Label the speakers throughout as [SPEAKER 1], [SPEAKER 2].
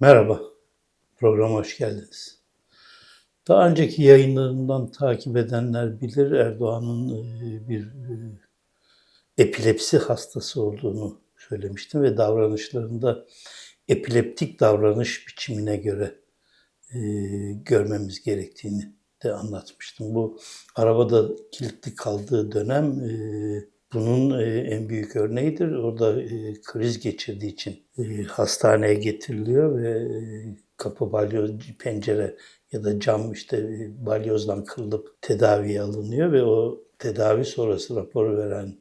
[SPEAKER 1] Merhaba, programa hoş geldiniz. Daha önceki yayınlarından takip edenler bilir Erdoğan'ın e, bir e, epilepsi hastası olduğunu söylemiştim ve davranışlarında epileptik davranış biçimine göre e, görmemiz gerektiğini de anlatmıştım. Bu arabada kilitli kaldığı dönem bunun e, en büyük örneğidir. Orada e, kriz geçirdiği için e, hastaneye getiriliyor ve kapı balyoz, pencere ya da cam işte balyozdan kırılıp tedaviye alınıyor ve o tedavi sonrası raporu veren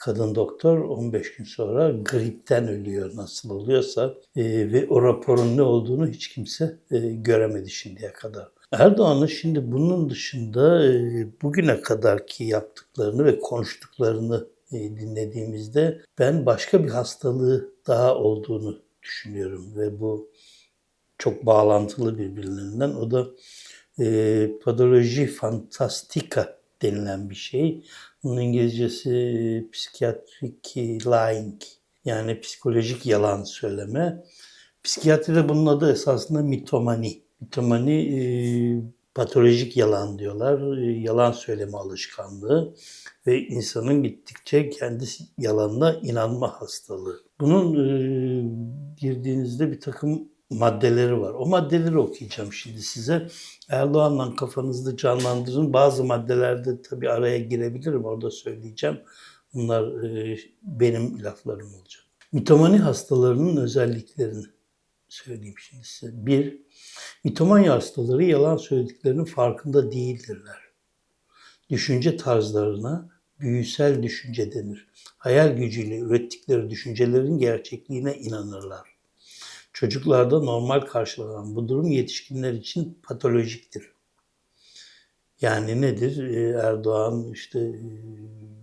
[SPEAKER 1] kadın doktor 15 gün sonra gripten ölüyor nasıl oluyorsa ve o raporun ne olduğunu hiç kimse göremedi şimdiye kadar. Erdoğan'ın şimdi bunun dışında e, bugüne kadarki yaptıklarını ve konuştuklarını e, dinlediğimizde ben başka bir hastalığı daha olduğunu düşünüyorum ve bu çok bağlantılı birbirlerinden. O da e, patoloji fantastika denilen bir şey. Bunun İngilizcesi e, psikiyatrik lying yani psikolojik yalan söyleme. Psikiyatride bunun adı esasında mitomani. Mitomani e, patolojik yalan diyorlar. E, yalan söyleme alışkanlığı ve insanın gittikçe kendi yalanına inanma hastalığı. Bunun e, girdiğinizde bir takım maddeleri var. O maddeleri okuyacağım şimdi size. Erdoğan'la kafanızda canlandırın. Bazı maddelerde tabii araya girebilirim. Orada söyleyeceğim. Bunlar e, benim laflarım olacak. Mitomani hastalarının özelliklerini söyleyeyim şimdi size. Bir, mitomanya hastaları yalan söylediklerinin farkında değildirler. Düşünce tarzlarına büyüsel düşünce denir. Hayal gücüyle ürettikleri düşüncelerin gerçekliğine inanırlar. Çocuklarda normal karşılanan bu durum yetişkinler için patolojiktir. Yani nedir? Ee, Erdoğan işte e,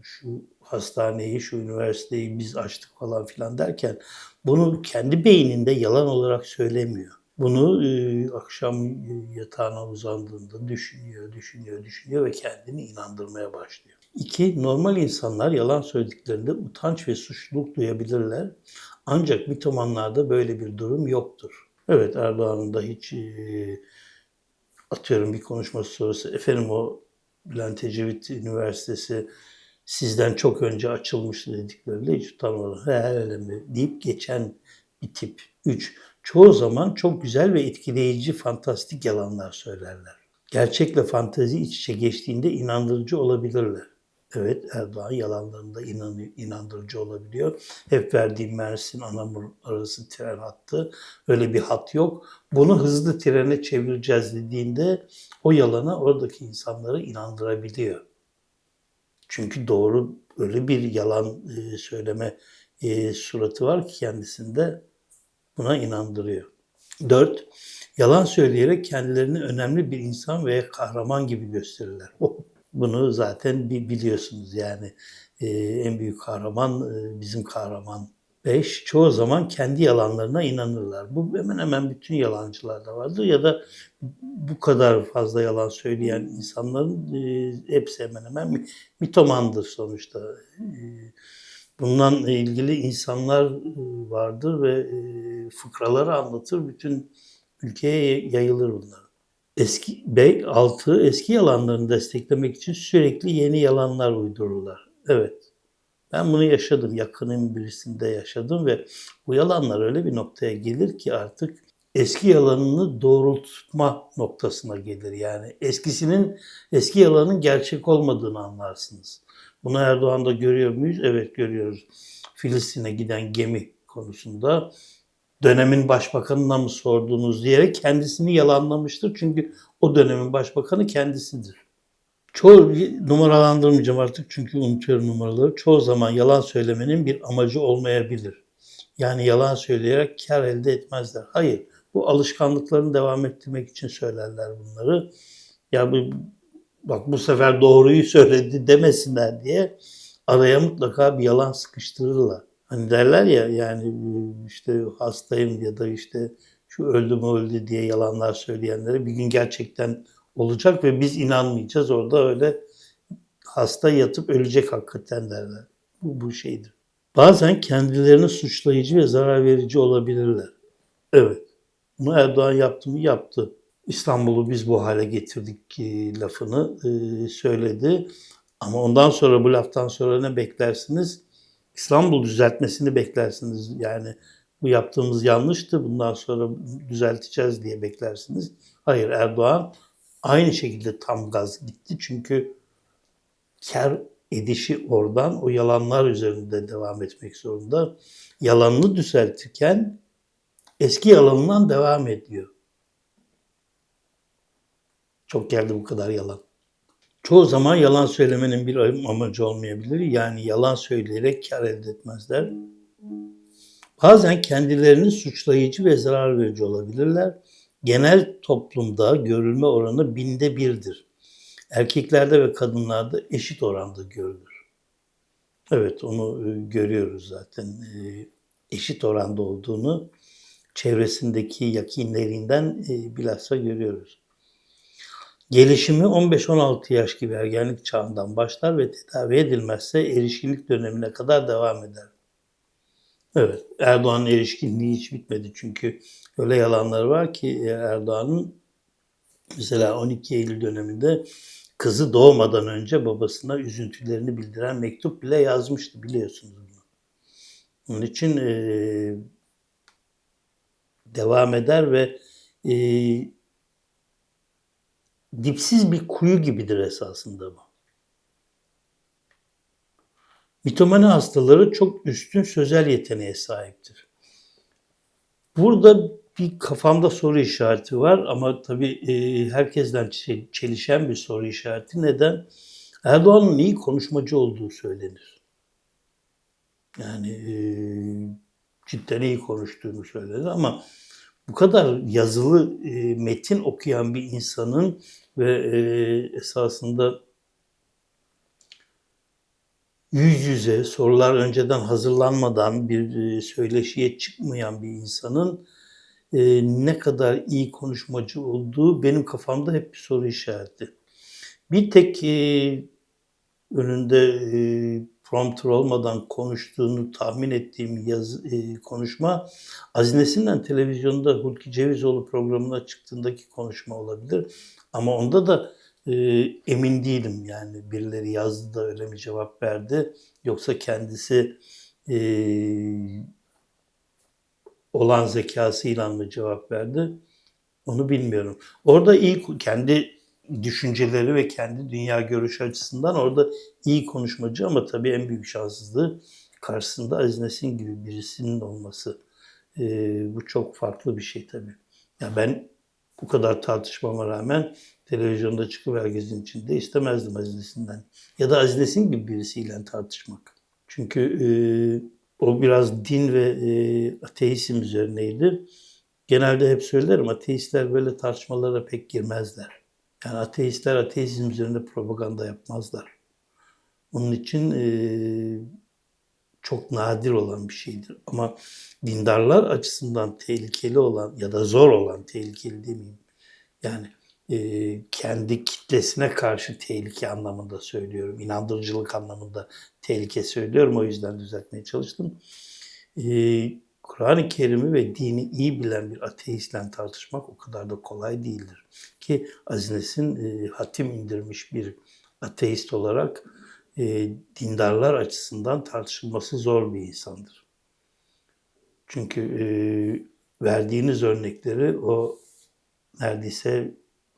[SPEAKER 1] şu hastaneyi, şu üniversiteyi biz açtık falan filan derken bunu kendi beyninde yalan olarak söylemiyor. Bunu e, akşam yatağına uzandığında düşünüyor, düşünüyor, düşünüyor ve kendini inandırmaya başlıyor. İki, normal insanlar yalan söylediklerinde utanç ve suçluluk duyabilirler. Ancak mitomanlarda böyle bir durum yoktur. Evet Erdoğan'ın da hiç e, atıyorum bir konuşması sonrası efendim o Bülent Ecevit Üniversitesi sizden çok önce açılmıştı dediklerinde hiç utanmadan he öyle mi deyip geçen bir tip. Üç, çoğu zaman çok güzel ve etkileyici fantastik yalanlar söylerler. Gerçekle fantezi iç içe geçtiğinde inandırıcı olabilirler. Evet Erdoğan yalanlarında inanıyor, inandırıcı olabiliyor. Hep verdiğim Mersin Anamur arası tren hattı. Öyle bir hat yok. Bunu hızlı trene çevireceğiz dediğinde o yalana oradaki insanları inandırabiliyor. Çünkü doğru öyle bir yalan söyleme suratı var ki kendisinde buna inandırıyor. Dört, yalan söyleyerek kendilerini önemli bir insan veya kahraman gibi gösterirler. Bunu zaten biliyorsunuz yani e, en büyük kahraman e, bizim kahraman. Beş, çoğu zaman kendi yalanlarına inanırlar. Bu hemen hemen bütün yalancılarda vardır ya da bu kadar fazla yalan söyleyen insanların e, hepsi hemen hemen mitomandır sonuçta. E, bundan ilgili insanlar e, vardır ve e, fıkraları anlatır. Bütün ülkeye yayılır bunlar. Eski Bey altı eski yalanlarını desteklemek için sürekli yeni yalanlar uydururlar. Evet. Ben bunu yaşadım. Yakınım birisinde yaşadım ve bu yalanlar öyle bir noktaya gelir ki artık eski yalanını doğrultma noktasına gelir. Yani eskisinin eski yalanın gerçek olmadığını anlarsınız. Bunu Erdoğan'da görüyor muyuz? Evet görüyoruz. Filistin'e giden gemi konusunda dönemin başbakanına mı sordunuz diyerek kendisini yalanlamıştır. Çünkü o dönemin başbakanı kendisidir. Çoğu numaralandırmayacağım artık çünkü unutuyorum numaraları. Çoğu zaman yalan söylemenin bir amacı olmayabilir. Yani yalan söyleyerek kar elde etmezler. Hayır, bu alışkanlıklarını devam ettirmek için söylerler bunları. Ya bu bak bu sefer doğruyu söyledi demesinler diye araya mutlaka bir yalan sıkıştırırlar. Hani derler ya yani işte hastayım ya da işte şu öldü mü öldü diye yalanlar söyleyenlere bir gün gerçekten olacak ve biz inanmayacağız. Orada öyle hasta yatıp ölecek hakikaten derler. Bu, bu şeydir. Bazen kendilerini suçlayıcı ve zarar verici olabilirler. Evet. Bunu Erdoğan yaptı mı? Yaptı. İstanbul'u biz bu hale getirdik lafını e, söyledi. Ama ondan sonra bu laftan sonra ne beklersiniz? İstanbul düzeltmesini beklersiniz. Yani bu yaptığımız yanlıştı. Bundan sonra düzelteceğiz diye beklersiniz. Hayır Erdoğan aynı şekilde tam gaz gitti. Çünkü kar edişi oradan o yalanlar üzerinde devam etmek zorunda. Yalanını düzeltirken eski yalanından devam ediyor. Çok geldi bu kadar yalan. Çoğu zaman yalan söylemenin bir amacı olmayabilir. Yani yalan söyleyerek kar elde etmezler. Bazen kendilerini suçlayıcı ve zarar verici olabilirler. Genel toplumda görülme oranı binde birdir. Erkeklerde ve kadınlarda eşit oranda görülür. Evet onu e, görüyoruz zaten. E, eşit oranda olduğunu çevresindeki yakinlerinden e, bilhassa görüyoruz. Gelişimi 15-16 yaş gibi ergenlik çağından başlar ve tedavi edilmezse erişkinlik dönemine kadar devam eder. Evet, Erdoğan'ın erişkinliği hiç bitmedi çünkü öyle yalanlar var ki e, Erdoğan'ın mesela 12 Eylül döneminde kızı doğmadan önce babasına üzüntülerini bildiren mektup bile yazmıştı biliyorsunuz bunu. Onun için e, devam eder ve e, dipsiz bir kuyu gibidir esasında bu. Mitomani hastaları çok üstün sözel yeteneğe sahiptir. Burada bir kafamda soru işareti var ama tabii e, herkesten çelişen bir soru işareti. Neden? Erdoğan'ın iyi konuşmacı olduğu söylenir. Yani e, cidden iyi konuştuğunu söylenir ama bu kadar yazılı e, metin okuyan bir insanın ve e, esasında yüz yüze sorular önceden hazırlanmadan bir e, söyleşiye çıkmayan bir insanın e, ne kadar iyi konuşmacı olduğu benim kafamda hep bir soru işareti. Bir tek e, önünde e, prompter olmadan konuştuğunu tahmin ettiğim yaz, e, konuşma Azinesin'den televizyonda Hulki Cevizoğlu programına çıktığındaki konuşma olabilir. Ama onda da e, emin değilim yani birileri yazdı da öyle mi cevap verdi yoksa kendisi e, olan zekasıyla mı cevap verdi onu bilmiyorum. Orada iyi kendi düşünceleri ve kendi dünya görüşü açısından orada iyi konuşmacı ama tabii en büyük şanssızlığı karşısında Aziz Nesin gibi birisinin olması. E, bu çok farklı bir şey tabii. Ya ben bu kadar tartışmama rağmen televizyonda çıkıp herkesin içinde istemezdim Aziz Nesin'den. Ya da Aziz Nesin gibi birisiyle tartışmak. Çünkü e, o biraz din ve e, ateizm üzerineydi. Genelde hep söylerim ateistler böyle tartışmalara pek girmezler. Yani ateistler ateizm üzerinde propaganda yapmazlar. Onun için e, çok nadir olan bir şeydir. Ama dindarlar açısından tehlikeli olan ya da zor olan, tehlikeli demeyeyim. Yani e, kendi kitlesine karşı tehlike anlamında söylüyorum. İnandırıcılık anlamında tehlike söylüyorum. O yüzden düzeltmeye çalıştım. E, Kur'an-ı Kerim'i ve dini iyi bilen bir ateistle tartışmak o kadar da kolay değildir. Ki Azines'in e, hatim indirmiş bir ateist olarak e, dindarlar açısından tartışılması zor bir insandır. Çünkü e, verdiğiniz örnekleri o neredeyse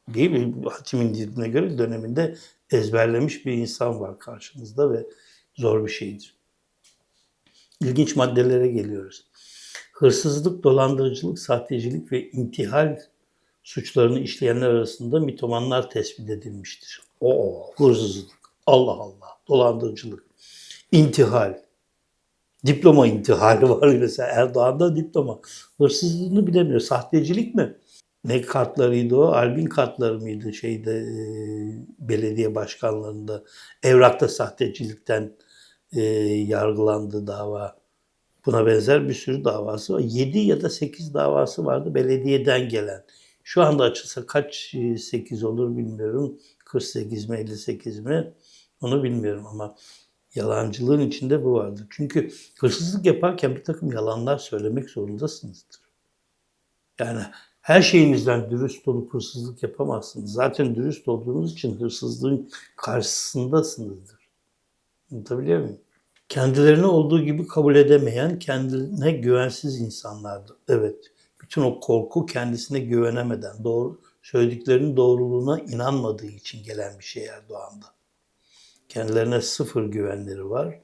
[SPEAKER 1] değil mi hatim indirdiğine göre döneminde ezberlemiş bir insan var karşınızda ve zor bir şeydir. İlginç maddelere geliyoruz hırsızlık, dolandırıcılık, sahtecilik ve intihal suçlarını işleyenler arasında mitomanlar tespit edilmiştir. O hırsızlık, Allah Allah, dolandırıcılık, intihal, diploma intihali var mesela Erdoğan'da diploma. Hırsızlığını bilemiyor. Sahtecilik mi? Ne kartlarıydı o? Albin kartları mıydı şeyde e, belediye başkanlarında? Evrakta sahtecilikten e, yargılandı dava. Buna benzer bir sürü davası var. 7 ya da 8 davası vardı belediyeden gelen. Şu anda açılsa kaç 8 olur bilmiyorum. 48 mi 58 mi onu bilmiyorum ama yalancılığın içinde bu vardır. Çünkü hırsızlık yaparken bir takım yalanlar söylemek zorundasınızdır. Yani Her şeyinizden dürüst olup hırsızlık yapamazsınız. Zaten dürüst olduğunuz için hırsızlığın karşısındasınızdır. Anlatabiliyor muyum? Kendilerini olduğu gibi kabul edemeyen, kendine güvensiz insanlardır. Evet, bütün o korku kendisine güvenemeden, doğru söylediklerinin doğruluğuna inanmadığı için gelen bir şey Erdoğan'da. Kendilerine sıfır güvenleri var.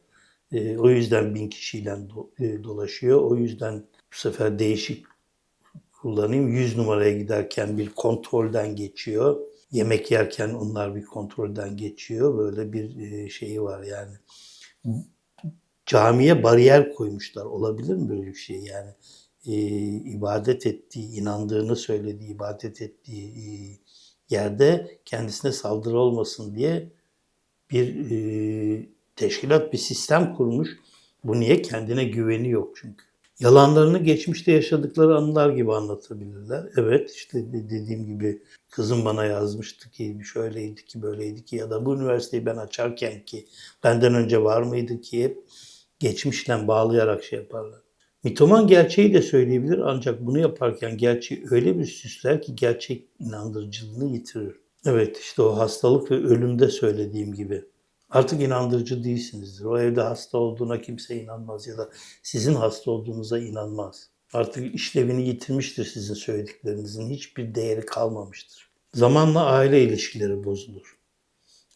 [SPEAKER 1] E, o yüzden bin kişiyle do- e, dolaşıyor. O yüzden bu sefer değişik kullanayım. 100 numaraya giderken bir kontrolden geçiyor. Yemek yerken onlar bir kontrolden geçiyor. Böyle bir e, şeyi var yani. Camiye bariyer koymuşlar. Olabilir mi böyle bir şey yani? E, ibadet ettiği, inandığını söylediği, ibadet ettiği e, yerde kendisine saldırı olmasın diye bir e, teşkilat, bir sistem kurmuş. Bu niye? Kendine güveni yok çünkü. Yalanlarını geçmişte yaşadıkları anılar gibi anlatabilirler. Evet işte dediğim gibi kızım bana yazmıştı ki şöyleydi ki böyleydi ki ya da bu üniversiteyi ben açarken ki benden önce var mıydı ki hep geçmişle bağlayarak şey yaparlar. Mitoman gerçeği de söyleyebilir ancak bunu yaparken gerçeği öyle bir süsler ki gerçek inandırıcılığını yitirir. Evet işte o hastalık ve ölümde söylediğim gibi. Artık inandırıcı değilsinizdir. O evde hasta olduğuna kimse inanmaz ya da sizin hasta olduğunuza inanmaz. Artık işlevini yitirmiştir sizin söylediklerinizin. Hiçbir değeri kalmamıştır. Zamanla aile ilişkileri bozulur.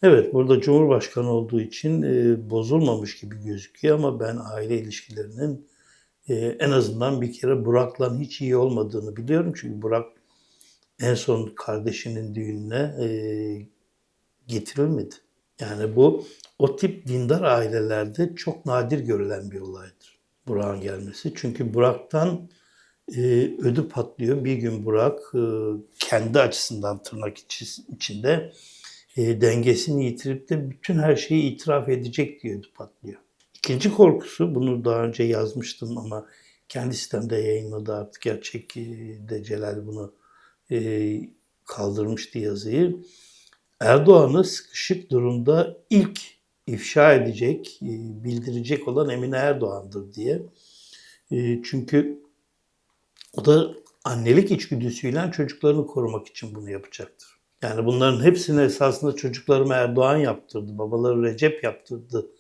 [SPEAKER 1] Evet burada Cumhurbaşkanı olduğu için e, bozulmamış gibi gözüküyor ama ben aile ilişkilerinin e, en azından bir kere Burak'la hiç iyi olmadığını biliyorum. Çünkü Burak en son kardeşinin düğününe e, getirilmedi. Yani bu o tip dindar ailelerde çok nadir görülen bir olaydır. Burak'ın gelmesi. Çünkü Burak'tan e, ödü patlıyor. Bir gün Burak e, kendi açısından tırnak içinde e, dengesini yitirip de bütün her şeyi itiraf edecek diye ödü patlıyor. İkinci korkusu, bunu daha önce yazmıştım ama kendi sistemde yayınladı artık gerçek de Celal bunu e, kaldırmıştı yazıyı. Erdoğan'ı sıkışık durumda ilk ifşa edecek, e, bildirecek olan Emine Erdoğan'dır diye. E, çünkü o da annelik içgüdüsüyle çocuklarını korumak için bunu yapacaktır. Yani bunların hepsini esasında çocuklarımı Erdoğan yaptırdı, babaları Recep yaptırdı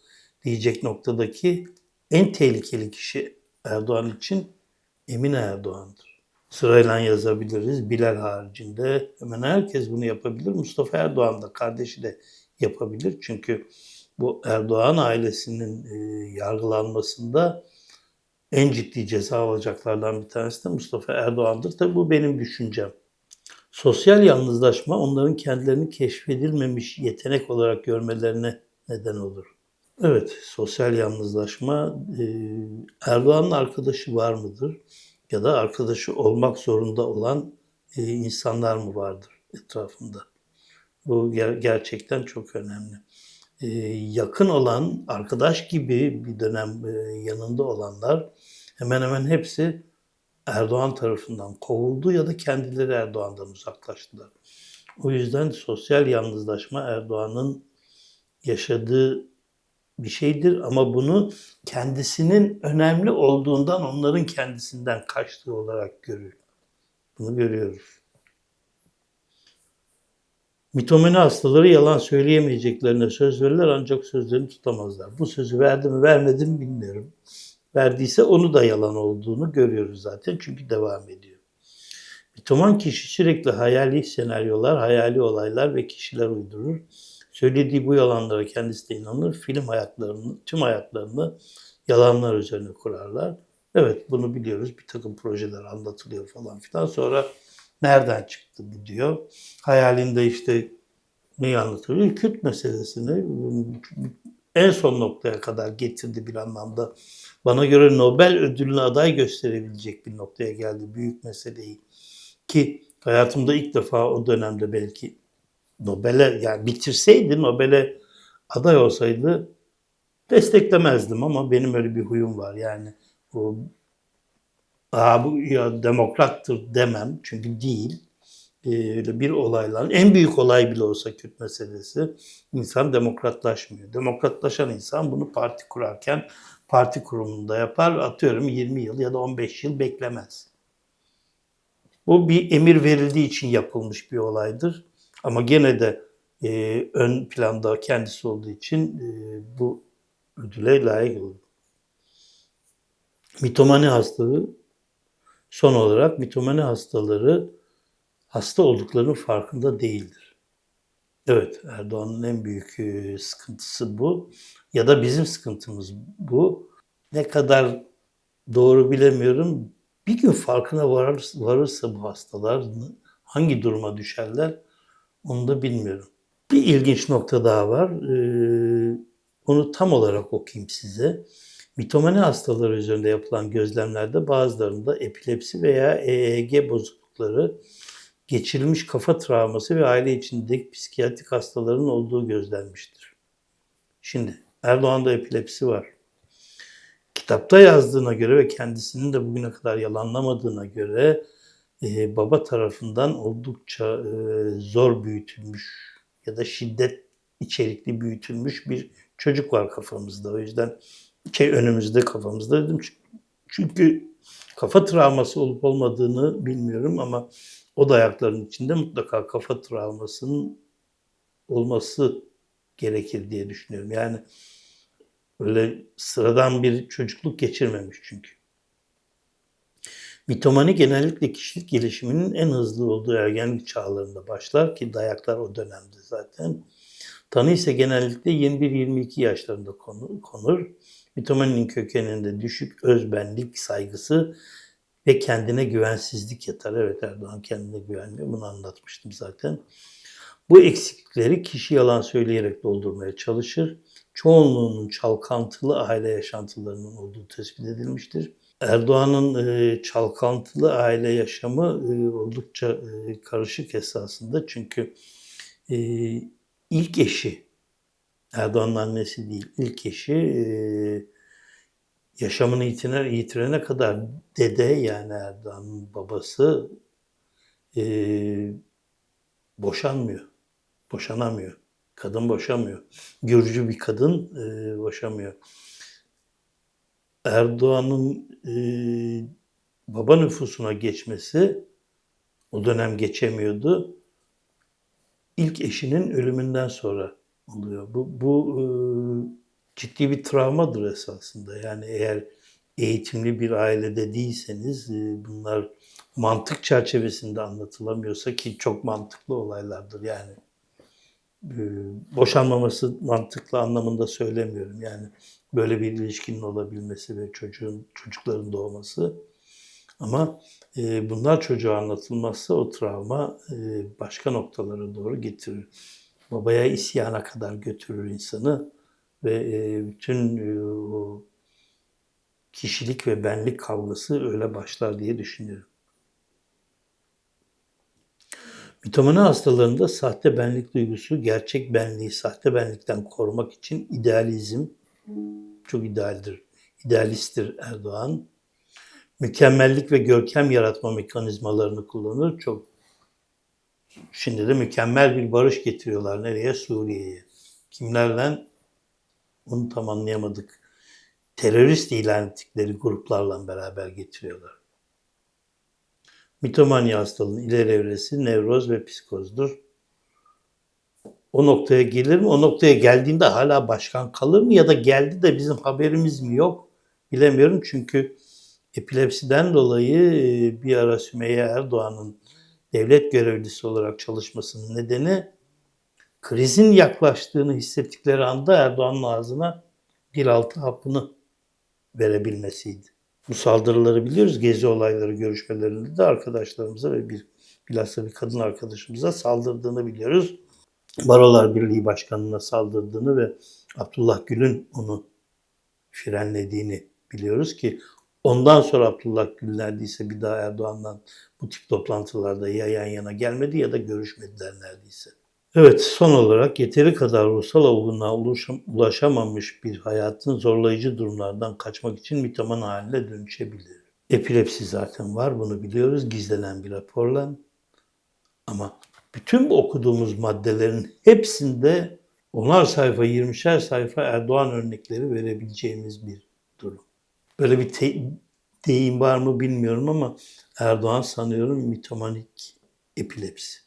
[SPEAKER 1] diyecek noktadaki en tehlikeli kişi Erdoğan için Emine Erdoğan'dır. Sırayla yazabiliriz. Bilal haricinde hemen herkes bunu yapabilir. Mustafa Erdoğan da kardeşi de yapabilir. Çünkü bu Erdoğan ailesinin e, yargılanmasında en ciddi ceza alacaklardan bir tanesi de Mustafa Erdoğan'dır. Tabi bu benim düşüncem. Sosyal yalnızlaşma onların kendilerini keşfedilmemiş yetenek olarak görmelerine neden olur. Evet, sosyal yalnızlaşma e, Erdoğan'ın arkadaşı var mıdır? Ya da arkadaşı olmak zorunda olan e, insanlar mı vardır etrafında? Bu ger- gerçekten çok önemli. E, yakın olan, arkadaş gibi bir dönem yanında olanlar hemen hemen hepsi Erdoğan tarafından kovuldu ya da kendileri Erdoğan'dan uzaklaştılar. O yüzden sosyal yalnızlaşma Erdoğan'ın yaşadığı bir şeydir ama bunu kendisinin önemli olduğundan onların kendisinden kaçtığı olarak görür. Bunu görüyoruz. Mitomani hastaları yalan söyleyemeyeceklerine söz verirler ancak sözlerini tutamazlar. Bu sözü verdi mi vermedi mi bilmiyorum. Verdiyse onu da yalan olduğunu görüyoruz zaten çünkü devam ediyor. Mitoman kişi sürekli hayali senaryolar, hayali olaylar ve kişiler uydurur Söylediği bu yalanlara kendisi de inanır. Film hayatlarını, tüm hayatlarını yalanlar üzerine kurarlar. Evet bunu biliyoruz. Bir takım projeler anlatılıyor falan filan. Sonra nereden çıktı bu diyor. Hayalinde işte neyi anlatıyor? Kürt meselesini en son noktaya kadar getirdi bir anlamda. Bana göre Nobel ödülüne aday gösterebilecek bir noktaya geldi büyük meseleyi. Ki hayatımda ilk defa o dönemde belki Nobel'e yani bitirseydi Nobel'e aday olsaydı desteklemezdim ama benim öyle bir huyum var yani bu Aa, bu ya demokrattır demem çünkü değil. Ee, öyle bir olaylar, en büyük olay bile olsa Kürt meselesi insan demokratlaşmıyor. Demokratlaşan insan bunu parti kurarken parti kurumunda yapar. Atıyorum 20 yıl ya da 15 yıl beklemez. Bu bir emir verildiği için yapılmış bir olaydır. Ama gene de e, ön planda kendisi olduğu için e, bu ödüle layık olur. Mitomani hastalığı son olarak mitomani hastaları hasta olduklarının farkında değildir. Evet Erdoğan'ın en büyük e, sıkıntısı bu. Ya da bizim sıkıntımız bu. Ne kadar doğru bilemiyorum. Bir gün farkına varır, varırsa bu hastalar hangi duruma düşerler onu da bilmiyorum. Bir ilginç nokta daha var. Ee, onu tam olarak okuyayım size. Mitomani hastaları üzerinde yapılan gözlemlerde bazılarında epilepsi veya EEG bozuklukları, geçirilmiş kafa travması ve aile içindeki psikiyatrik hastaların olduğu gözlenmiştir. Şimdi Erdoğan'da epilepsi var. Kitapta yazdığına göre ve kendisinin de bugüne kadar yalanlamadığına göre e, baba tarafından oldukça e, zor büyütülmüş ya da şiddet içerikli büyütülmüş bir çocuk var kafamızda. O yüzden şey önümüzde kafamızda dedim. Çünkü kafa travması olup olmadığını bilmiyorum ama o dayakların içinde mutlaka kafa travmasının olması gerekir diye düşünüyorum. Yani öyle sıradan bir çocukluk geçirmemiş çünkü. Mitomani genellikle kişilik gelişiminin en hızlı olduğu ergenlik çağlarında başlar ki dayaklar o dönemde zaten. Tanı ise genellikle 21-22 yaşlarında konur. Mitomaninin kökeninde düşük özbenlik saygısı ve kendine güvensizlik yatar. Evet Erdoğan kendine güvenmiyor. Bunu anlatmıştım zaten. Bu eksiklikleri kişi yalan söyleyerek doldurmaya çalışır. Çoğunluğunun çalkantılı aile yaşantılarının olduğu tespit edilmiştir. Erdoğan'ın e, çalkantılı aile yaşamı e, oldukça e, karışık esasında. Çünkü ilk eşi, Erdoğan'ın annesi değil, ilk eşi yaşamını yitiner, yitirene kadar dede yani Erdoğan'ın babası boşanmıyor. Boşanamıyor. Kadın boşamıyor. Gürcü bir kadın e, boşamıyor. Erdoğan'ın e, baba nüfusuna geçmesi o dönem geçemiyordu. İlk eşinin ölümünden sonra oluyor. Bu, bu e, ciddi bir travmadır esasında. Yani eğer eğitimli bir ailede değilseniz e, bunlar mantık çerçevesinde anlatılamıyorsa ki çok mantıklı olaylardır yani. Boşanmaması mantıklı anlamında söylemiyorum. Yani böyle bir ilişkinin olabilmesi ve çocuğun çocukların doğması. Ama e, bunlar çocuğa anlatılmazsa o travma e, başka noktalara doğru getirir. Babaya isyana kadar götürür insanı ve e, bütün e, o kişilik ve benlik kavgası öyle başlar diye düşünüyorum. Mitomani hastalarında sahte benlik duygusu, gerçek benliği sahte benlikten korumak için idealizm, çok idealdir, idealisttir Erdoğan. Mükemmellik ve görkem yaratma mekanizmalarını kullanır. Çok Şimdi de mükemmel bir barış getiriyorlar. Nereye? Suriye'ye. Kimlerden? Onu tam anlayamadık. Terörist ilan ettikleri gruplarla beraber getiriyorlar. Mitomanya hastalığının ileri evresi nevroz ve psikozdur. O noktaya gelir mi? O noktaya geldiğinde hala başkan kalır mı? Ya da geldi de bizim haberimiz mi yok? Bilemiyorum çünkü epilepsiden dolayı bir ara Sümeyye Erdoğan'ın devlet görevlisi olarak çalışmasının nedeni krizin yaklaştığını hissettikleri anda Erdoğan'ın ağzına bir altı hapını verebilmesiydi. Bu saldırıları biliyoruz. Gezi olayları görüşmelerinde de arkadaşlarımıza ve bir bilhassa bir kadın arkadaşımıza saldırdığını biliyoruz. Barolar Birliği Başkanı'na saldırdığını ve Abdullah Gül'ün onu frenlediğini biliyoruz ki ondan sonra Abdullah Gül neredeyse bir daha Erdoğan'dan bu tip toplantılarda ya yan yana gelmedi ya da görüşmediler neredeyse. Evet son olarak yeteri kadar ruhsal olgunluğa ulaşamamış bir hayatın zorlayıcı durumlardan kaçmak için mitoman haline dönüşebilir. Epilepsi zaten var bunu biliyoruz gizlenen bir raporla. Ama bütün bu okuduğumuz maddelerin hepsinde onar sayfa, yirmişer sayfa Erdoğan örnekleri verebileceğimiz bir durum. Böyle bir te- deyim var mı bilmiyorum ama Erdoğan sanıyorum mitomanik epilepsi.